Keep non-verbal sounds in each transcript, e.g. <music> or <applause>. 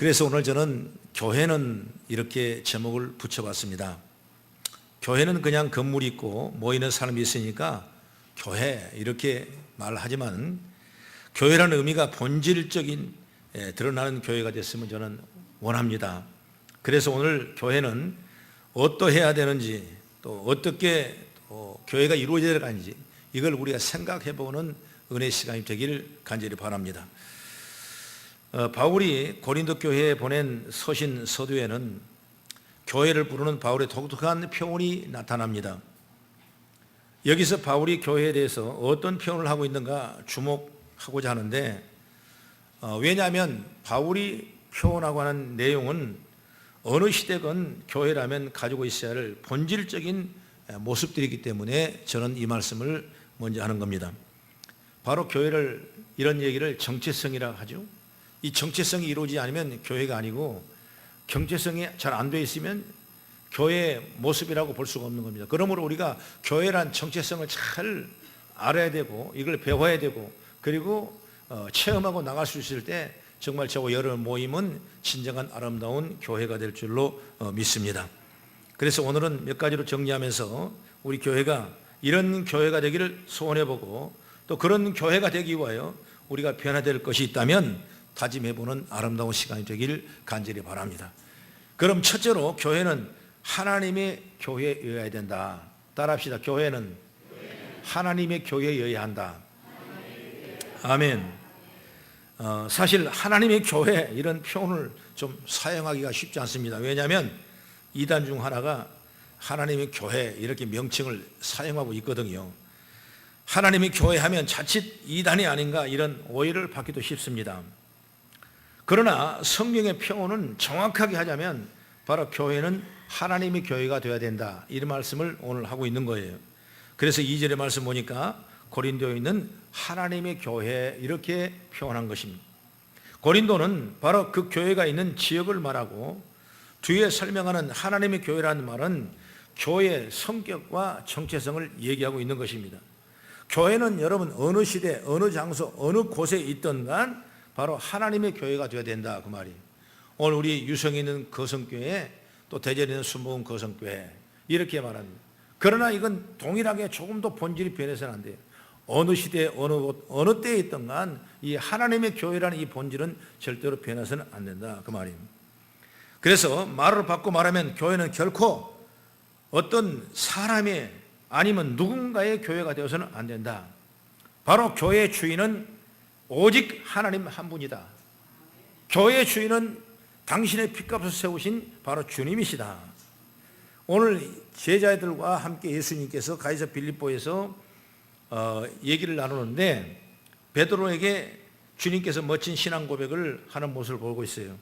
어, 그래서 오늘 저는 교회는 이렇게 제목을 붙여봤습니다. 교회는 그냥 건물이 있고 모이는 사람이 있으니까 교회 이렇게 말하지만 교회라는 의미가 본질적인 예, 드러나는 교회가 됐으면 저는 원합니다. 그래서 오늘 교회는 어떠해야 되는지 또 어떻게 또 교회가 이루어져야 하는지 이걸 우리가 생각해 보는 은혜 시간이 되기를 간절히 바랍니다. 어, 바울이 고린도 교회에 보낸 서신 서두에는 교회를 부르는 바울의 독특한 표현이 나타납니다. 여기서 바울이 교회에 대해서 어떤 표현을 하고 있는가 주목하고자 하는데 어, 왜냐하면 바울이 표현하고 하는 내용은 어느 시대건 교회라면 가지고 있어야 할 본질적인 모습들이기 때문에 저는 이 말씀을 먼저 하는 겁니다. 바로 교회를 이런 얘기를 정체성이라고 하죠. 이 정체성이 이루어지지 않으면 교회가 아니고 경제성이 잘 안 돼 있으면 교회의 모습이라고 볼 수가 없는 겁니다. 그러므로 우리가 교회란 정체성을 잘 알아야 되고 이걸 배워야 되고 그리고 어, 체험하고 나갈 수 있을 때 정말 저와 여러 모임은 진정한 아름다운 교회가 될 줄로 어, 믿습니다. 그래서 오늘은 몇 가지로 정리하면서 우리 교회가 이런 교회가 되기를 소원해보고 또 그런 교회가 되기 위하여 우리가 변화될 것이 있다면 다짐해보는 아름다운 시간이 되기를 간절히 바랍니다. 그럼 첫째로 교회는 하나님의 교회여야 된다. 따라합시다. 교회는 하나님의 교회여야 한다. 아멘. 어, 사실 하나님의 교회 이런 표현을 좀 사용하기가 쉽지 않습니다. 왜냐하면 이단 중 하나가 하나님의 교회 이렇게 명칭을 사용하고 있거든요. 하나님의 교회 하면 자칫 이단이 아닌가 이런 오해를 받기도 쉽습니다. 그러나 성령의 표현은 정확하게 하자면 바로 교회는 하나님의 교회가 되어야 된다. 이런 말씀을 오늘 하고 있는 거예요. 그래서 2절의 말씀 보니까 고린도에 있는 하나님의 교회 이렇게 표현한 것입니다. 고린도는 바로 그 교회가 있는 지역을 말하고 뒤에 설명하는 하나님의 교회라는 말은 교회의 성격과 정체성을 얘기하고 있는 것입니다. 교회는 여러분 어느 시대, 어느 장소, 어느 곳에 있던 간 바로 하나님의 교회가 되어야 된다 그 말이에요. 오늘 우리 유성에 있는 거성교회 또 대전에 있는 순복음 거성교회 이렇게 말합니다. 그러나 이건 동일하게 조금도 본질이 변해서는 안 돼요. 어느 시대 어느 곳 어느 때에 있던 간이 하나님의 교회라는 이 본질은 절대로 변해서는 안 된다 그 말입니다. 그래서 말을 바꿔 말하면 교회는 결코 어떤 사람의 아니면 누군가의 교회가 되어서는 안 된다. 바로 교회의 주인은 오직 하나님 한 분이다. 교회의 주인은 당신의 핏값을 세우신 바로 주님이시다. 오늘 제자들과 함께 예수님께서 가이사 빌립보에서 어, 얘기를 나누는데 베드로에게 주님께서 멋진 신앙 고백을 하는 모습을 보고 있어요.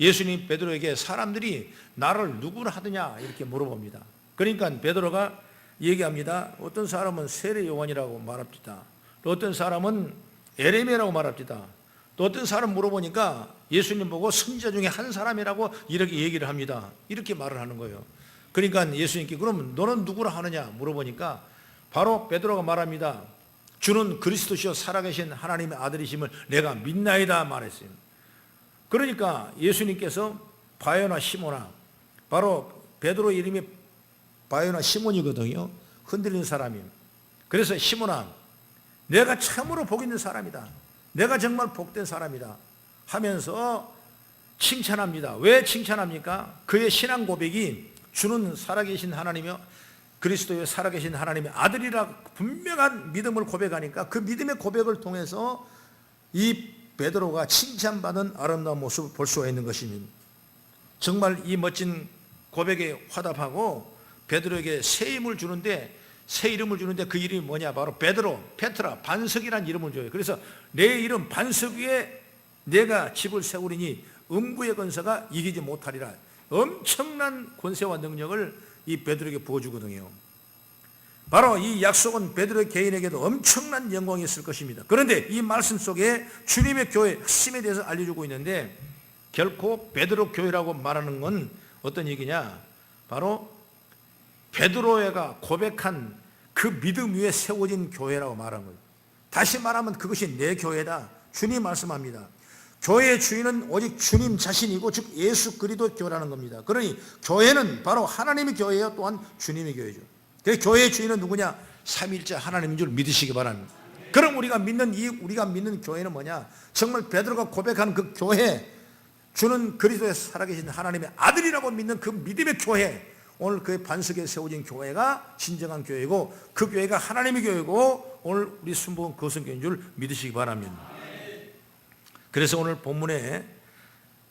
예수님 베드로에게 사람들이 나를 누구를 하느냐 이렇게 물어봅니다. 그러니까 베드로가 얘기합니다. 어떤 사람은 세례 요한이라고 말합니다. 또 어떤 사람은 에레미라고 말합니다. 또 어떤 사람 물어보니까 예수님 보고 선지자 중에 한 사람이라고 이렇게 얘기를 합니다. 이렇게 말을 하는 거예요. 그러니까 예수님께 그러면 너는 누구라 하느냐 물어보니까 바로 베드로가 말합니다. 주는 그리스도시요 살아계신 하나님의 아들이심을 내가 믿나이다 말했어요. 그러니까 예수님께서 바요나 시모나 바로 베드로 이름이 바요나 시몬이거든요. 흔들리는 사람이에요. 그래서 시모나 내가 참으로 복 있는 사람이다. 내가 정말 복된 사람이다. 하면서 칭찬합니다. 왜 칭찬합니까? 그의 신앙 고백이 주는 살아계신 하나님이요. 그리스도의 살아계신 하나님의 아들이라 분명한 믿음을 고백하니까 그 믿음의 고백을 통해서 이 베드로가 칭찬받은 아름다운 모습을 볼 수가 있는 것입니다. 정말 이 멋진 고백에 화답하고 베드로에게 새 이름을 주는데 새 이름을 주는데 그 이름이 뭐냐? 바로 베드로, 페트라, 반석이라는 이름을 줘요. 그래서 내 이름 반석 위에 내가 집을 세우리니 음부의 권세가 이기지 못하리라. 엄청난 권세와 능력을 이 베드로에게 부어주거든요. 바로 이 약속은 베드로 개인에게도 엄청난 영광이 있을 것입니다. 그런데 이 말씀 속에 주님의 교회 핵심에 대해서 알려주고 있는데 결코 베드로 교회라고 말하는 건 어떤 얘기냐? 바로 베드로가 고백한 그 믿음 위에 세워진 교회라고 말한 거예요. 다시 말하면 그것이 내 교회다. 주님 말씀합니다. 교회의 주인은 오직 주님 자신이고 즉 예수 그리스도 교라는 겁니다. 그러니 교회는 바로 하나님의 교회요 또한 주님의 교회죠. 그 교회의 주인은 누구냐? 삼일째 하나님인 줄 믿으시기 바랍니다. 그럼 우리가 믿는 이 우리가 믿는 교회는 뭐냐? 정말 베드로가 고백하는 그 교회 주는 그리스도의 살아계신 하나님의 아들이라고 믿는 그 믿음의 교회 오늘 그 반석에 세워진 교회가 진정한 교회고 그 교회가 하나님의 교회고 오늘 우리 순복음 거성교인 줄 믿으시기 바랍니다. 그래서 오늘 본문에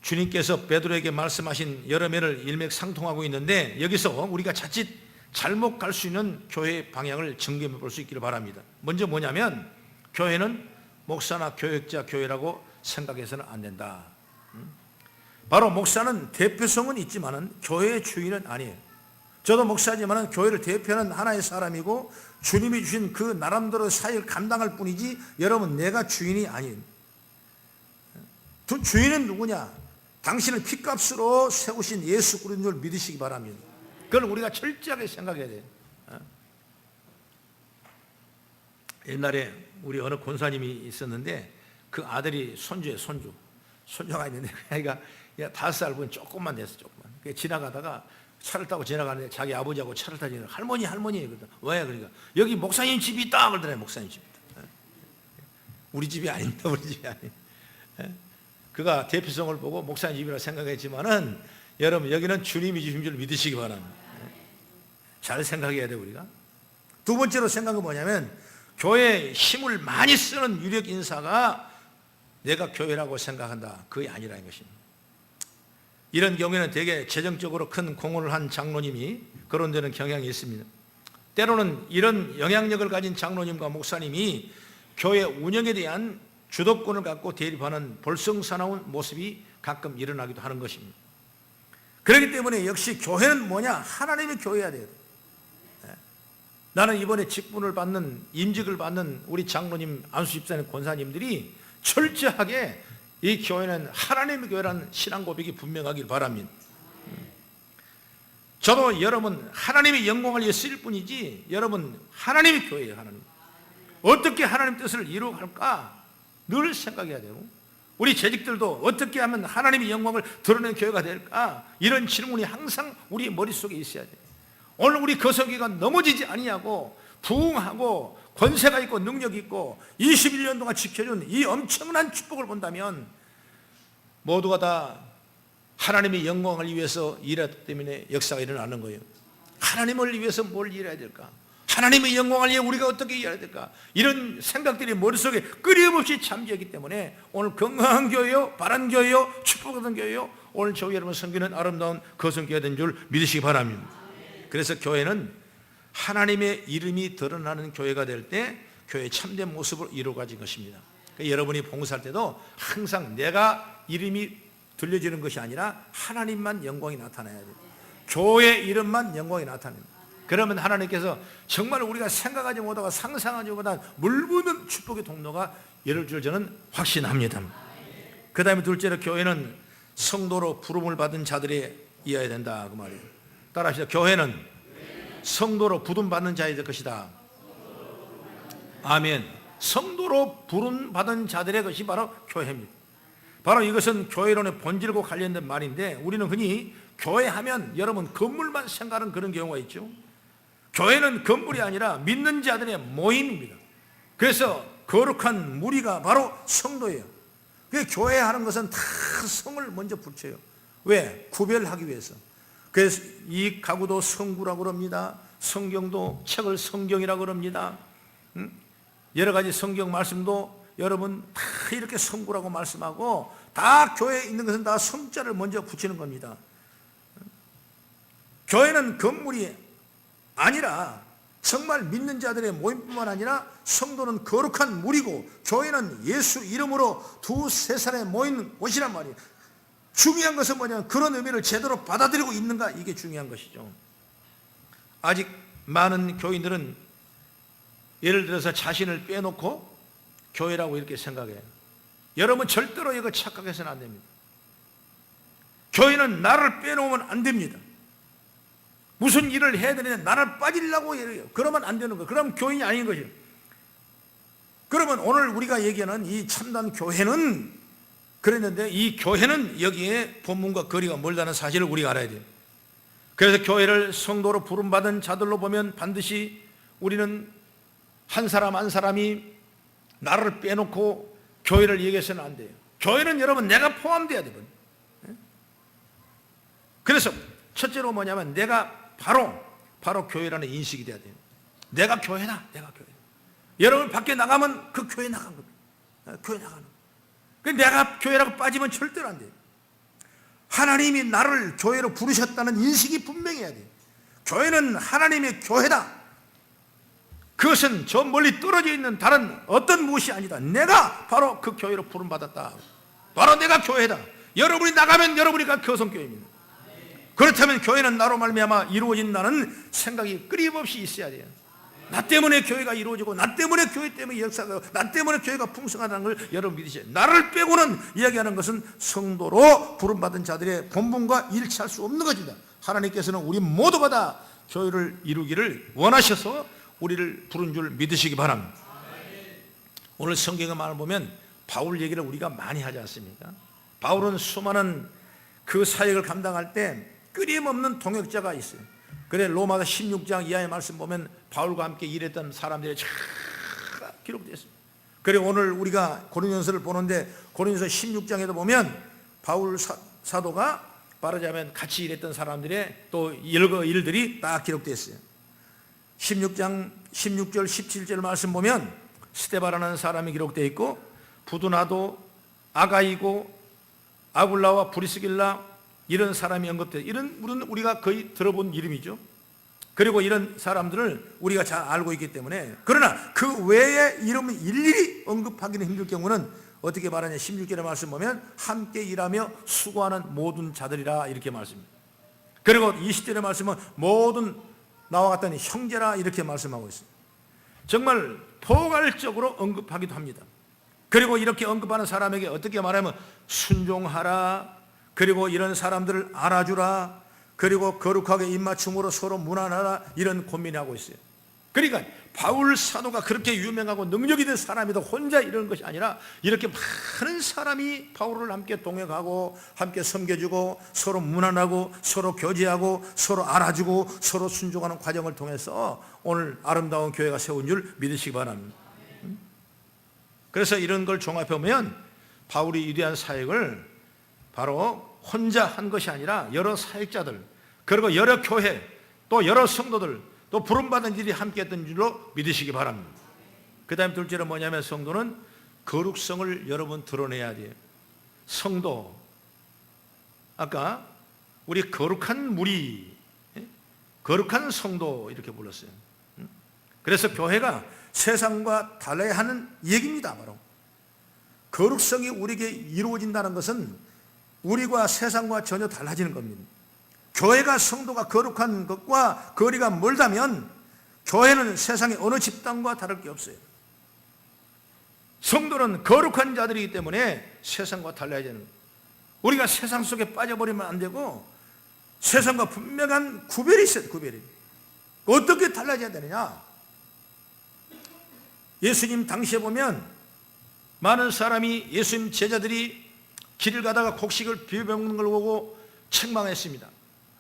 주님께서 베드로에게 말씀하신 여러 면을 일맥상통하고 있는데 여기서 우리가 자칫 잘못 갈 수 있는 교회 방향을 점검해 볼 수 있기를 바랍니다. 먼저 뭐냐면 교회는 목사나 교역자 교회라고 생각해서는 안 된다. 음? 바로 목사는 대표성은 있지만은 교회의 주인은 아니에요. 저도 목사지만은 교회를 대표하는 하나의 사람이고 주님이 주신 그 나름대로 사역을 감당할 뿐이지 여러분 내가 주인이. 주- 주인은 누구냐? 당신을 피값으로 세우신 예수 그리스도를 믿으시기 바랍니다. 그걸 우리가 철저하게 생각해야 돼요. 어? 옛날에 우리 어느 권사님이 있었는데 그 아들이 손주에 손주 손주가 있는데 그 <laughs> 아이가 야, 다섯 살 보면 조금만 됐어 조금만 그 지나가다가 차를 타고 지나가는데 자기 아버지하고 차를 타고 지나가 할머니 할머니 그러다 왜 그러니까 여기 목사님 집이 있다 그러더래 목사님 집. 어? 우리 집이 아닙니다 우리 집이 아니 그가 대표성을 보고 목사님 집이라 생각했지만은 여러분 여기는 주님이 주신 줄 믿으시기 바랍니다. 잘 생각해야 돼 우리가. 두 번째로 생각은 뭐냐면 교회에 힘을 많이 쓰는 유력 인사가 내가 교회라고 생각한다. 그게 아니라는 것입니다. 이런 경우에는 대개 재정적으로 큰 공헌을 한 장로님이 거론되는 경향이 있습니다. 때로는 이런 영향력을 가진 장로님과 목사님이 교회 운영에 대한 주도권을 갖고 대립하는 볼성사나운 모습이 가끔 일어나기도 하는 것입니다. 그렇기 때문에 역시 교회는 뭐냐? 하나님의 교회야 돼요. 예. 나는 이번에 직분을 받는 임직을 받는 우리 장로님 안수 집사님 권사님들이 철저하게 이 교회는 하나님의 교회라는 신앙 고백이 분명하길 바랍니다. 음. 저도 여러분 하나님의 영광을 위해 쓰일 뿐이지 여러분 하나님의 교회예요 하나님. 어떻게 하나님 뜻을 이루어갈까 늘 생각해야 되고 우리 재직들도 어떻게 하면 하나님의 영광을 드러내는 교회가 될까 이런 질문이 항상 우리 머릿속에 있어야 돼요. 오늘 우리 거성기가 넘어지지 아니하고 부흥하고 권세가 있고 능력이 있고 21년 동안 지켜준 이 엄청난 축복을 본다면 모두가 다 하나님의 영광을 위해서 일했기 때문에 역사가 일어나는 거예요. 하나님을 위해서 뭘 일해야 될까? 하나님의 영광을 위해 우리가 어떻게 일해야 될까? 이런 생각들이 머릿속에 끊임없이 잠재기 때문에 오늘 건강한 교회요, 바른 교회요, 축복받은 교회요. 오늘 저희 여러분 성교는 아름다운 거성교회가 된 줄 믿으시기 바랍니다. 그래서 교회는 하나님의 이름이 드러나는 교회가 될 때 교회의 참된 모습을 이루어가진 것입니다. 그러니까 여러분이 봉사할 때도 항상 내가 이름이 들려지는 것이 아니라 하나님만 영광이 나타나야 돼요. 교회 이름만 영광이 나타납니다. 그러면 하나님께서 정말 우리가 생각하지 못하고 상상하지 못한 물부는 축복의 통로가 열릴 줄 저는 확신합니다. 그 다음에 둘째로 교회는 성도로 부름을 받은 자들이 이어야 된다 그 말이에요. 따라하시죠. 교회는 성도로 부름 받는 자이 될 것이다. 아멘. 성도로 부름 받은 자들의 것이 바로 교회입니다. 바로 이것은 교회론의 본질과 관련된 말인데 우리는 흔히 교회 하면 여러분 건물만 생각하는 그런 경우가 있죠. 교회는 건물이 아니라 믿는 자들의 모임입니다. 그래서 거룩한 무리가 바로 성도예요. 그 교회 하는 것은 다 성을 먼저 붙여요. 왜? 구별하기 위해서. 그래서 이 가구도 성구라고 그럽니다. 성경도 책을 성경이라고 그럽니다. 음? 여러 가지 성경 말씀도 여러분 다 이렇게 성구라고 말씀하고 다 교회에 있는 것은 다 성자를 먼저 붙이는 겁니다. 교회는 건물이 아니라 정말 믿는 자들의 모임뿐만 아니라 성도는 거룩한 무리고 교회는 예수 이름으로 두세 사람이 모이는 곳이란 말이에요. 중요한 것은 뭐냐면 그런 의미를 제대로 받아들이고 있는가 이게 중요한 것이죠. 아직 많은 교인들은 예를 들어서 자신을 빼놓고 교회라고 이렇게 생각해요. 여러분 절대로 이거 착각해서는 안 됩니다. 교회는 나를 빼놓으면 안 됩니다. 무슨 일을 해야 되는데 나를 빠지려고 해요. 그러면 안 되는 거예요. 그럼 교인이 아닌 거죠. 그러면 오늘 우리가 얘기하는 이 참단 교회는 그랬는데 이 교회는 여기에 본문과 거리가 멀다는 사실을 우리가 알아야 돼요. 그래서 교회를 성도로 부름받은 자들로 보면 반드시 우리는 한 사람 한 사람이 나를 빼놓고 교회를 얘기해서는 안 돼요. 교회는 여러분 내가 포함돼야 되거든요. 예? 그래서 첫째로 뭐냐면 내가 바로 바로 교회라는 인식이 돼야 돼요. 내가 교회다. 내가 교회. 여러분 밖에 나가면 그 교회 나간 겁니다. 예, 교회 나가는. 그 내가 교회라고 빠지면 절대로 안 돼요. 하나님이 나를 교회로 부르셨다는 인식이 분명해야 돼요. 교회는 하나님의 교회다. 그것은 저 멀리 떨어져 있는 다른 어떤 무엇이 아니다. 내가 바로 그 교회로 부름받았다. 바로 내가 교회다. 여러분이 나가면 여러분이 가 교성교회입니다. 그렇다면 교회는 나로 말미암아 이루어진다는 생각이 끊임없이 있어야 돼요. 나 때문에 교회가 이루어지고 나 때문에 교회 때문에 역사가 나 때문에 교회가 풍성하다는 걸 여러분 믿으세요. 나를 빼고는 이야기하는 것은 성도로 부름받은 자들의 본분과 일치할 수 없는 것입니다. 하나님께서는 우리 모두가 다 교회를 이루기를 원하셔서 우리를 부른 줄 믿으시기 바랍니다. 오늘 성경의 말을 보면 바울 얘기를 우리가 많이 하지 않습니까? 바울은 수많은 그 사역을 감당할 때 끊임없는 동역자가 있어요. 그래 로마서 16장 이하의 말씀 보면 바울과 함께 일했던 사람들이 쫙 기록되어 있습니다. 그래 오늘 우리가 고린도전서를 보는데 고린도서 16장에도 보면 바울 사, 사도가 말하자면 같이 일했던 사람들의 또 여러 일들이 딱 기록되어 있어요. 16장 16절 17절 말씀 보면 스테바라는 사람이 기록되어 있고 부두나도 아가이고 아굴라와 브리스길라 이런 사람이 언급돼 이런 우리는 우리가 거의 들어본 이름이죠. 그리고 이런 사람들을 우리가 잘 알고 있기 때문에 그러나 그 외에 이름을 일일이 언급하기는 힘들 경우는 어떻게 말하냐 16절의 말씀 보면 함께 일하며 수고하는 모든 자들이라 이렇게 말씀입니다. 그리고 20절의 말씀은 모든 나와 같다니 형제라 이렇게 말씀하고 있습니다. 정말 포괄적으로 언급하기도 합니다. 그리고 이렇게 언급하는 사람에게 어떻게 말하면 순종하라. 그리고 이런 사람들을 알아주라. 그리고 거룩하게 입맞춤으로 서로 무난하라. 이런 고민하고 있어요. 그러니까 바울 사도가 그렇게 유명하고 능력 있는 사람이다 혼자 이러는 것이 아니라 이렇게 많은 사람이 바울을 함께 동행하고 함께 섬겨주고 서로 무난하고 서로 교제하고 서로 알아주고 서로 순종하는 과정을 통해서 오늘 아름다운 교회가 세운 줄 믿으시기 바랍니다. 그래서 이런 걸 종합해 보면 바울이 위대한 사역을 바로 혼자 한 것이 아니라 여러 사역자들 그리고 여러 교회 또 여러 성도들 또 부름받은 일이 함께 했던 줄로 믿으시기 바랍니다. 그 다음 둘째로 뭐냐면 성도는 거룩성을 여러분 드러내야 돼요. 성도. 아까 우리 거룩한 무리, 예? 거룩한 성도 이렇게 불렀어요. 음? 그래서 교회가 세상과 달라야 하는 얘기입니다. 바로. 거룩성이 우리에게 이루어진다는 것은 우리와 세상과 전혀 달라지는 겁니다. 교회가 성도가 거룩한 것과 거리가 멀다면 교회는 세상의 어느 집단과 다를 게 없어요. 성도는 거룩한 자들이기 때문에 세상과 달라야 되는. 우리가 세상 속에 빠져버리면 안 되고 세상과 분명한 구별이 있어요. 구별이. 어떻게 달라져야 되느냐? 예수님 당시에 보면 많은 사람이 예수님 제자들이 길을 가다가 곡식을 비벼 먹는 걸 보고 책망했습니다.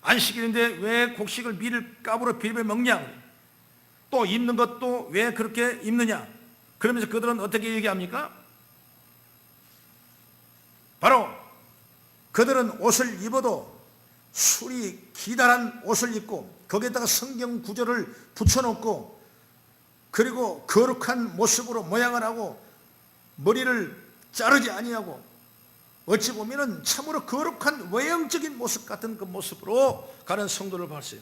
안식일인데 왜 곡식을 밀을 까불어 비벼 먹냐? 또 입는 것도 왜 그렇게 입느냐? 그러면서 그들은 어떻게 얘기합니까? 바로 그들은 옷을 입어도 술이 기다란 옷을 입고 거기에다가 성경 구절을 붙여놓고 그리고 거룩한 모습으로 모양을 하고 머리를 자르지 아니하고 어찌 보면은 참으로 거룩한 외형적인 모습 같은 그 모습으로 가는 성도를 봤어요.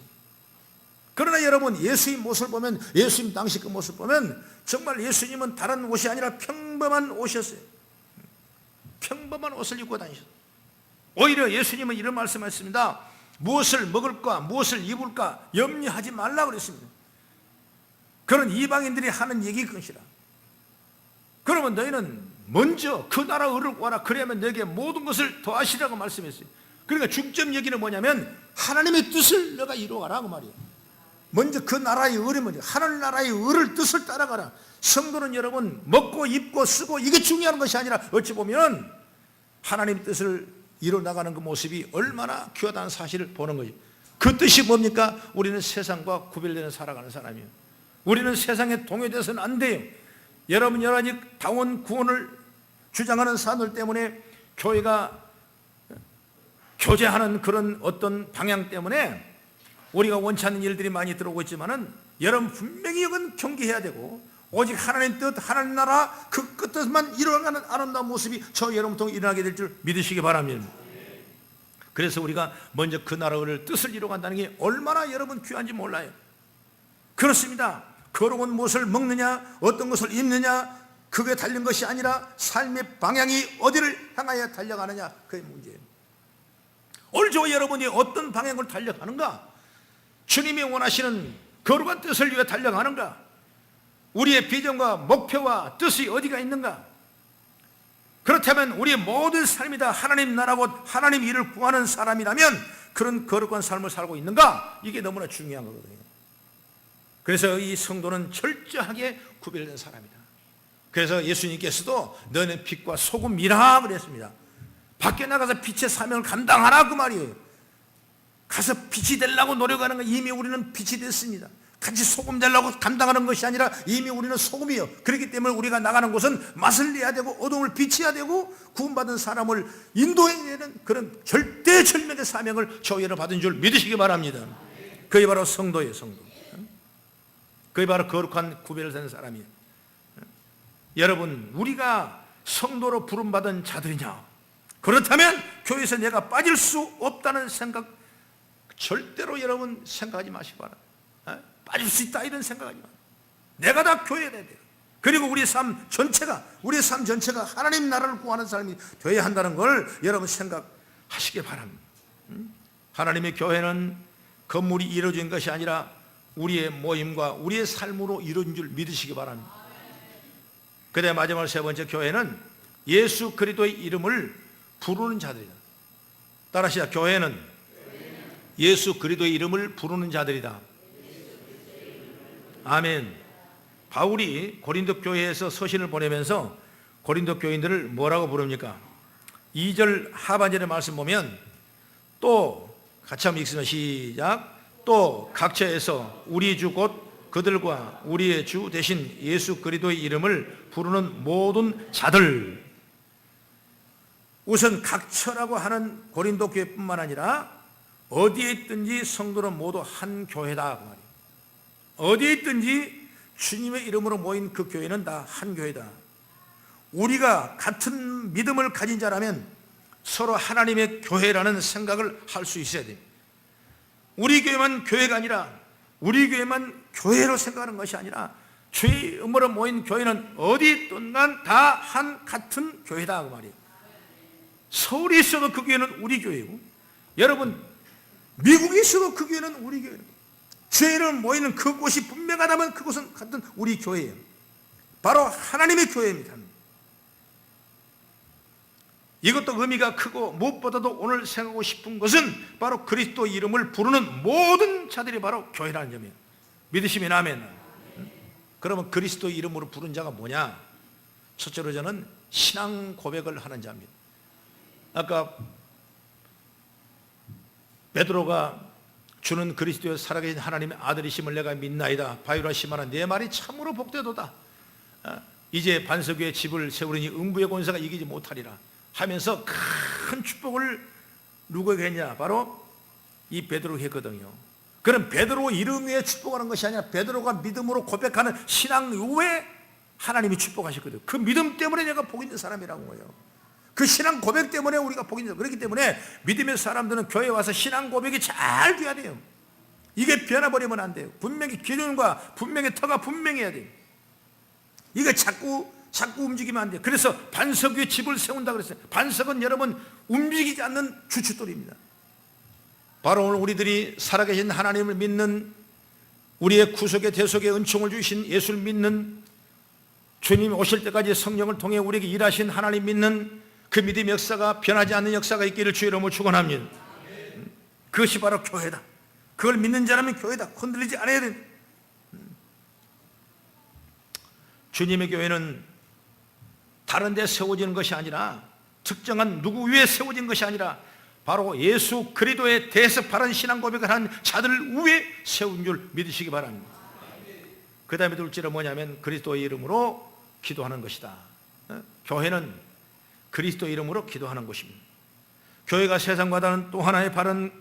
그러나 여러분 예수님 모습을 보면 예수님 당시 그 모습 보면 정말 예수님은 다른 옷이 아니라 평범한 옷이었어요. 평범한 옷을 입고 다니셨어요. 오히려 예수님은 이런 말씀하셨습니다. 무엇을 먹을까, 무엇을 입을까 염려하지 말라 그랬습니다. 그런 이방인들이 하는 얘기 것이라. 그러면 너희는 먼저 그 나라 의를 구하라. 그래야면 너에게 모든 것을 더하시라고 말씀했어요. 그러니까 중점 얘기는 뭐냐면 하나님의 뜻을 너가 이루어가라 그 말이에요. 먼저 그 나라의 의를 먼저 하늘 나라의 의를 뜻을 따라가라. 성도는 여러분 먹고 입고 쓰고 이게 중요한 것이 아니라 어찌 보면 하나님 뜻을 이뤄 나가는 그 모습이 얼마나 귀하다는 사실을 보는 거죠. 그 뜻이 뭡니까? 우리는 세상과 구별되는 살아가는 사람이에요. 우리는 세상에 동요돼서는 안 돼요. 여러분 여러 가지 당원 구원을 주장하는 사람들 때문에 교회가 교제하는 그런 어떤 방향 때문에 우리가 원치 않는 일들이 많이 들어오고 있지만은 여러분 분명히 이건 경계해야 되고 오직 하나님 뜻 하나님 나라 그 끝뜻만 이루어가는 아름다운 모습이 저 여러분 통해 일어나게 될 줄 믿으시기 바랍니다. 그래서 우리가 먼저 그 나라를 뜻을 이루어간다는 게 얼마나 여러분 귀한지 몰라요. 그렇습니다. 거룩은 무엇을 먹느냐, 어떤 것을 입느냐, 그게 달린 것이 아니라 삶의 방향이 어디를 향하여 달려가느냐, 그게 문제예요. 오늘 저 여러분이 어떤 방향을 달려가는가? 주님이 원하시는 거룩한 뜻을 위해 달려가는가? 우리의 비전과 목표와 뜻이 어디가 있는가? 그렇다면 우리의 모든 삶이 다 하나님 나라고 하나님 일을 구하는 사람이라면 그런 거룩한 삶을 살고 있는가? 이게 너무나 중요한 거거든요. 그래서 이 성도는 철저하게 구별된 사람이다. 그래서 예수님께서도 너는 빛과 소금이라 그랬습니다. 밖에 나가서 빛의 사명을 감당하라 그 말이에요. 가서 빛이 되려고 노력하는 건 이미 우리는 빛이 됐습니다. 같이 소금 되려고 감당하는 것이 아니라 이미 우리는 소금이요. 그렇기 때문에 우리가 나가는 곳은 맛을 내야 되고 어둠을 비춰야 되고 구원받은 사람을 인도해야 되는 그런 절대절명의 사명을 저희는 받은 줄 믿으시기 바랍니다. 그게 바로 성도예요, 성도. 그게 바로 거룩한 구별된 사람이에요. 여러분, 우리가 성도로 부름받은 자들이냐? 그렇다면 교회에서 내가 빠질 수 없다는 생각 절대로 여러분 생각하지 마시기 바랍니다. 어? 빠질 수 있다 이런 생각하지 마. 내가 다 교회에 돼야. 그리고 우리 삶 전체가 우리 삶 전체가 하나님 나라를 구하는 사람이 되어야 한다는 걸 여러분 생각하시기 바랍니다. 음? 하나님의 교회는 건물이 이루어진 것이 아니라 우리의 모임과 우리의 삶으로 이루어진 줄 믿으시기 바랍니다. 그대 마지막 세 번째 교회는 예수 그리스도의 이름을 부르는 자들이다. 따라하시다. 교회는 예수 그리스도의 이름을 부르는 자들이다. 아멘. 바울이 고린도 교회에서 서신을 보내면서 고린도 교인들을 뭐라고 부릅니까? 2절 하반절의 말씀 보면 또 같이 한번 읽습니다. 시작. 또 각처에서 우리 주 곧 그들과 우리의 주 대신 예수 그리스도의 이름을 부르는 모든 자들 우선 각처라고 하는 고린도 교회뿐만 아니라 어디에 있든지 성도는 모두 한 교회다 그. 어디에 있든지 주님의 이름으로 모인 그 교회는 다 한 교회다. 우리가 같은 믿음을 가진 자라면 서로 하나님의 교회라는 생각을 할 수 있어야 됩니다. 우리 교회만 교회가 아니라 우리 교회만 교회로 생각하는 것이 아니라 주의 음으로 모인 교회는 어디 있든 간 다 한 같은 교회다 그 말이에요. 서울에 있어도 그 교회는 우리 교회고 여러분 미국에 있어도 그 교회는 우리 교회예요. 죄를 모이는 그곳이 분명하다면 그곳은 같은 우리 교회예요. 바로 하나님의 교회입니다. 이것도 의미가 크고 무엇보다도 오늘 생각하고 싶은 것은 바로 그리스도 이름을 부르는 모든 자들이 바로 교회라는 점이에요. 믿으시면 아멘. 그러면 그리스도 이름으로 부른 자가 뭐냐? 첫째로 저는 신앙 고백을 하는 자입니다. 아까 베드로가 주는 그리스도의 살아계신 하나님의 아들이심을 내가 믿나이다. 바유라 시마나 내 말이 참으로 복되도다. 아, 이제 반석의 집을 세우려니 음부의 권세가 이기지 못하리라. 하면서 큰 축복을 누구에게 했냐? 바로 이 베드로에게 했거든요. 그럼 베드로 이름 위에 축복하는 것이 아니라 베드로가 믿음으로 고백하는 신앙 외에 하나님이 축복하셨거든요. 그 믿음 때문에 내가 복 있는 사람이라는 거예요. 그 신앙 고백 때문에 우리가 복이 있는 그렇기 때문에 믿음의 사람들은 교회에 와서 신앙 고백이 잘 돼야 돼요. 이게 변해버리면 안 돼요. 분명히 기준과 분명히 터가 분명해야 돼요. 이게 자꾸 자꾸 움직이면 안 돼요. 그래서 반석 위에 집을 세운다 그랬어요. 반석은 여러분 움직이지 않는 주춧돌입니다. 바로 오늘 우리들이 살아계신 하나님을 믿는 우리의 구속의 대속의 은총을 주신 예수를 믿는 주님 오실 때까지 성령을 통해 우리에게 일하신 하나님 믿는 그 믿음의 역사가 변하지 않는 역사가 있기를 주의 이름으로 축원합니다. 그것이 바로 교회다. 그걸 믿는 자라면 교회다. 흔들리지 않아야 돼. 주님의 교회는 다른 데 세워지는 것이 아니라 특정한 누구 위에 세워진 것이 아니라 바로 예수 대해서 바른 신앙 고백을 한 자들 위에 세운 줄 믿으시기 바랍니다. 그 다음에 둘째로 뭐냐면 그리스도의 이름으로 기도하는 것이다. 어? 교회는 그리스도 이름으로 기도하는 것입니다. 교회가 세상과 다른 또 하나의 바른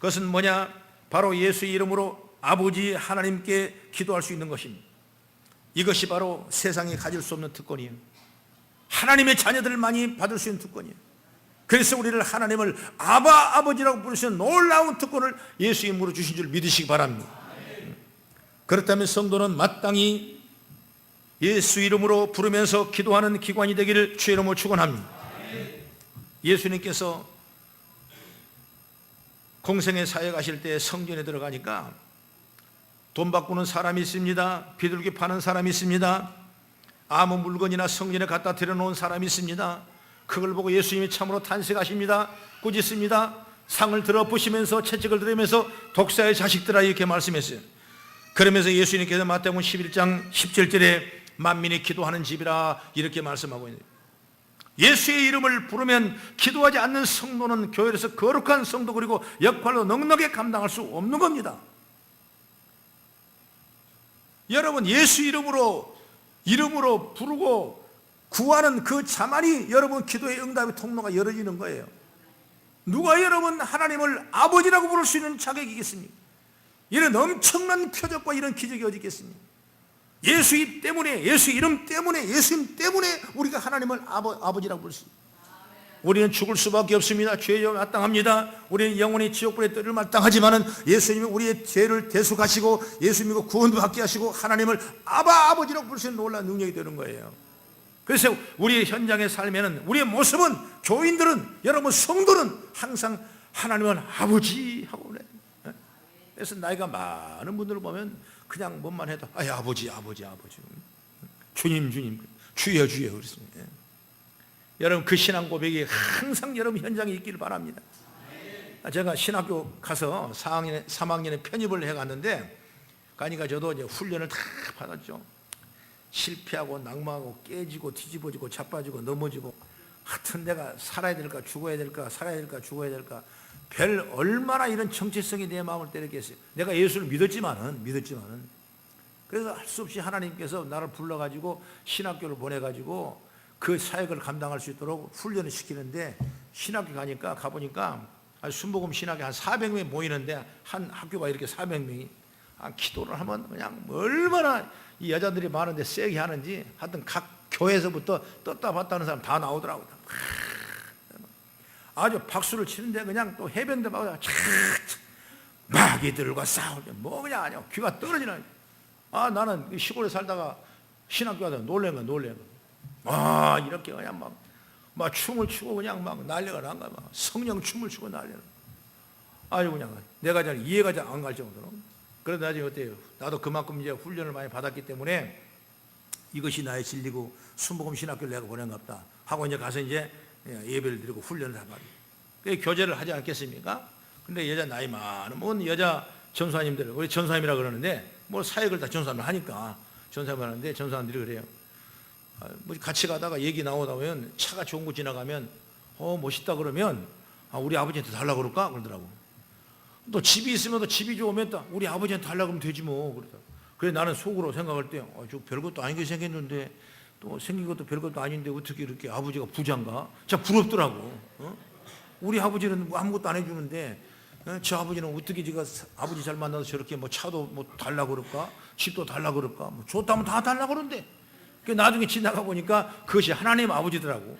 것은 뭐냐? 바로 예수 이름으로 아버지 하나님께 기도할 수 있는 것입니다. 이것이 바로 세상이 가질 수 없는 특권이에요. 하나님의 자녀들만이 받을 수 있는 특권이에요. 그래서 우리를 하나님을 아바 아버지라고 부르시는 놀라운 특권을 예수 이름으로 주신 줄 믿으시기 바랍니다. 그렇다면 성도는 마땅히 예수 이름으로 부르면서 기도하는 기관이 되기를 주의 이름으로 축원합니다. 예수님께서 공생의 사회 가실 때 성전에 들어가니까 돈 바꾸는 사람이 있습니다. 비둘기 파는 사람이 있습니다. 아무 물건이나 성전에 갖다 들여놓은 사람이 있습니다. 그걸 보고 예수님이 참으로 탄식하십니다. 꾸짖습니다. 상을 들어 부시면서 채찍을 들으면서 독사의 자식들아 이렇게 말씀했어요. 그러면서 예수님께서 마태복음 11장 17절에 만민이 기도하는 집이라 이렇게 말씀하고 있는 예수의 이름을 부르면 기도하지 않는 성도는 교회에서 거룩한 성도 그리고 역할로 넉넉히 감당할 수 없는 겁니다. 여러분 예수 이름으로 이름으로 부르고 구하는 그 자만이 여러분 기도의 응답의 통로가 열어지는 거예요. 누가 여러분 하나님을 아버지라고 부를 수 있는 자격이겠습니까? 이런 엄청난 표적과 이런 기적이 어디 있겠습니까? 예수 이 때문에 예수 이름 때문에 예수님 때문에 우리가 하나님을 아버, 아버지라고 부를 수 있습니다. 우리는 죽을 수밖에 없습니다. 죄에 마땅합니다. 우리는 영원히 지옥불에 떠를 마땅하지만은 예수님이 우리의 죄를 대속하시고 예수 님과 구원도 받게 하시고 하나님을 아바 아버지라고 부를 수 있는 놀라운 능력이 되는 거예요. 그래서 우리의 현장의 삶에는 우리의 모습은 교인들은 여러분 성도는 항상 하나님은 아버지 하고 그래. 그래서 나이가 많은 분들을 보면 그냥 뭐만 해도 아 아버지 아버지 아버지 주님 주님 주여 주여 그렇습니다. 여러분 그 신앙 고백이 항상 여러분 현장에 있기를 바랍니다. 제가 신학교 가서 4학년에 3학년에 편입을 해 갔는데 가니까 저도 이제 훈련을 다 받았죠. 실패하고 낙망하고 깨지고 뒤집어지고 자빠지고 넘어지고 하여튼 내가 살아야 될까 죽어야 될까 살아야 될까 죽어야 될까. 별 얼마나 이런 정체성이 내 마음을 때렸겠어요. 내가 예수를 믿었지만은 믿었지만은. 그래서 할 수 없이 하나님께서 나를 불러가지고 신학교를 보내가지고 그 사역을 감당할 수 있도록 훈련을 시키는데 신학교 가니까 가보니까 순복음 신학에 한 400명이 모이는데 한 학교가 이렇게 400명이. 아, 기도를 하면 그냥 얼마나 이 여자들이 많은데 세게 하는지 하여튼 각 교회에서부터 떴다 봤다 하는 사람 다 나오더라고요. 아주 박수를 치는데 그냥 또 해병대 막 마귀들과 싸우죠. 뭐 그냥 아니야. 귀가 떨어지는. 아 나는 시골에 살다가 신학교 가다 놀란 거 놀란 거. 아 이렇게 그냥 막, 막 춤을 추고 그냥 막 난리가 난 거야. 막 성령 춤을 추고 난리가. 아주 그냥 내가 잘 이해가 잘 안 갈 정도로. 그래도 나중에 어때요? 나도 그만큼 이제 훈련을 많이 받았기 때문에 이것이 나의 진리고 순복음 신학교를 내가 보낸갑다 하고 이제 가서 이제 예배를 드리고 훈련을 한 말이에요. 교제를 하지 않겠습니까? 근데 여자 나이 많은 분 여자 전사님들 우리 전사님이라 그러는데 뭐 사역을 다 전사님을 하니까 전사님 하는데 전사님들이 그래요. 아, 뭐 같이 가다가 얘기 나오다 보면 차가 좋은 곳 지나가면 어 멋있다 그러면 아, 우리 아버지한테 달라 그럴까 그러더라고. 또 집이 있으면 또 집이 좋으면 또 우리 아버지한테 달라 그러면 되지 뭐 그러다. 그래 나는 속으로 생각할 때 어, 저 별것도 아니게 생겼는데 또 생긴 것도 별것도 아닌데 어떻게 이렇게 아버지가 부자인가? 자 부럽더라고. 어? 우리 아버지는 뭐 아무것도 안 해주는데 어? 저 아버지는 어떻게 제가 아버지 잘 만나서 저렇게 뭐 차도 뭐 달라 그럴까? 집도 달라 그럴까? 뭐 좋다면 다 달라 그런데 그 나중에 지나가 보니까 그것이 하나님 아버지더라고.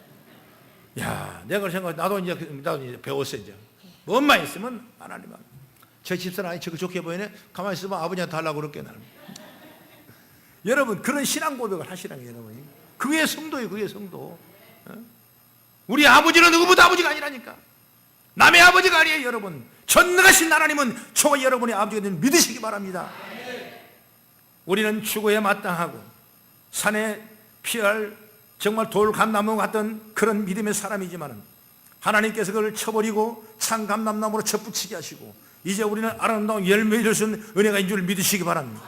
야, 내가 생각 나도 이제 그, 나도 이제 배웠어 이제. 뭐만 있으면 하나님 아버지. 저 집사람이 저거 좋게 보이네. 가만히 있으면 아버지한테 달라고 그럴게 나는. 여러분 그런 신앙 고백을 하시라는 여러분이. 그게 성도예요. 그게 성도. 어? 우리 아버지는 누구보다 아버지가 아니라니까. 남의 아버지가 아니에요, 여러분. 전능하신 하나님은 저와 여러분의 아버지가 되 믿으시기 바랍니다. 우리는 죽어야 마땅하고 산에 피할 정말 돌 감나무 같던 그런 믿음의 사람이지만은 하나님께서 그걸 쳐버리고 산 감람나무로 접붙이게 하시고 이제 우리는 아름다운 열매를 준 은혜가 있는 줄 믿으시기 바랍니다.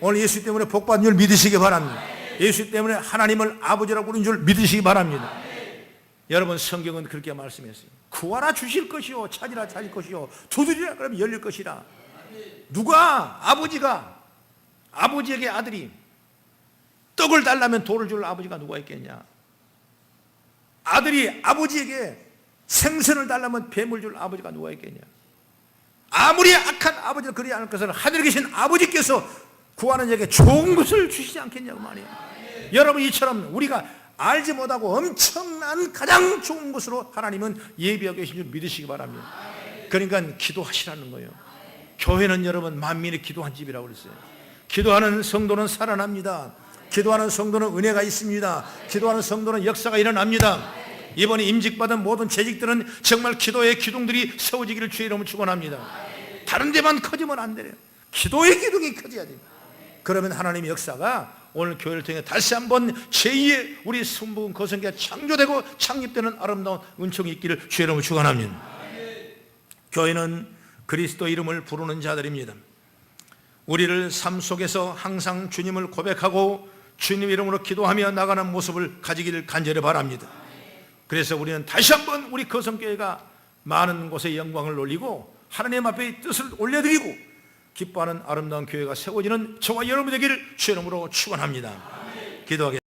오늘 예수 때문에 복받은 줄 믿으시기 바랍니다. 예수 때문에 하나님을 아버지라고 부르는 줄 믿으시기 바랍니다. 여러분 성경은 그렇게 말씀했어요. 구하라 주실 것이요 찾으라 찾을 것이요 두드리라 그러면 열릴 것이라. 누가 아버지가 아버지에게 아들이 떡을 달라면 돌을 줄 아버지가 누가 있겠냐? 아들이 아버지에게 생선을 달라면 뱀을 줄 아버지가 누가 있겠냐? 아무리 악한 아버지를 그리 않을 것을 하늘에 계신 아버지께서 구하는 자에게 좋은 것을 주시지 않겠냐고 말이야. 여러분 이처럼 우리가 알지 못하고 엄청난 가장 좋은 것으로 하나님은 예비하고 계신 줄 믿으시기 바랍니다. 그러니까 기도하시라는 거예요. 교회는 여러분 만민이 기도한 집이라고 그랬어요. 기도하는 성도는 살아납니다. 기도하는 성도는 은혜가 있습니다. 기도하는 성도는 역사가 일어납니다. 이번에 임직받은 모든 재직들은 정말 기도의 기둥들이 세워지기를 주의 이름으로 축원합니다. 다른 데만 커지면 안 돼요. 기도의 기둥이 커져야 돼요. 그러면 하나님의 역사가 오늘 교회를 통해 다시 한번 제2의 우리 순복음 거성교가 창조되고 창립되는 아름다운 은총이 있기를 주의 이름으로 축원합니다. 교회는 그리스도 이름을 부르는 자들입니다. 우리를 삶 속에서 항상 주님을 고백하고 주님 이름으로 기도하며 나가는 모습을 가지기를 간절히 바랍니다. 그래서 우리는 다시 한번 우리 거성교회가 많은 곳에 영광을 올리고 하나님 앞에 뜻을 올려드리고 기뻐하는 아름다운 교회가 세워지는 저와 여러분 되기를 주의 이름으로 축원합니다. 기도하겠습니다.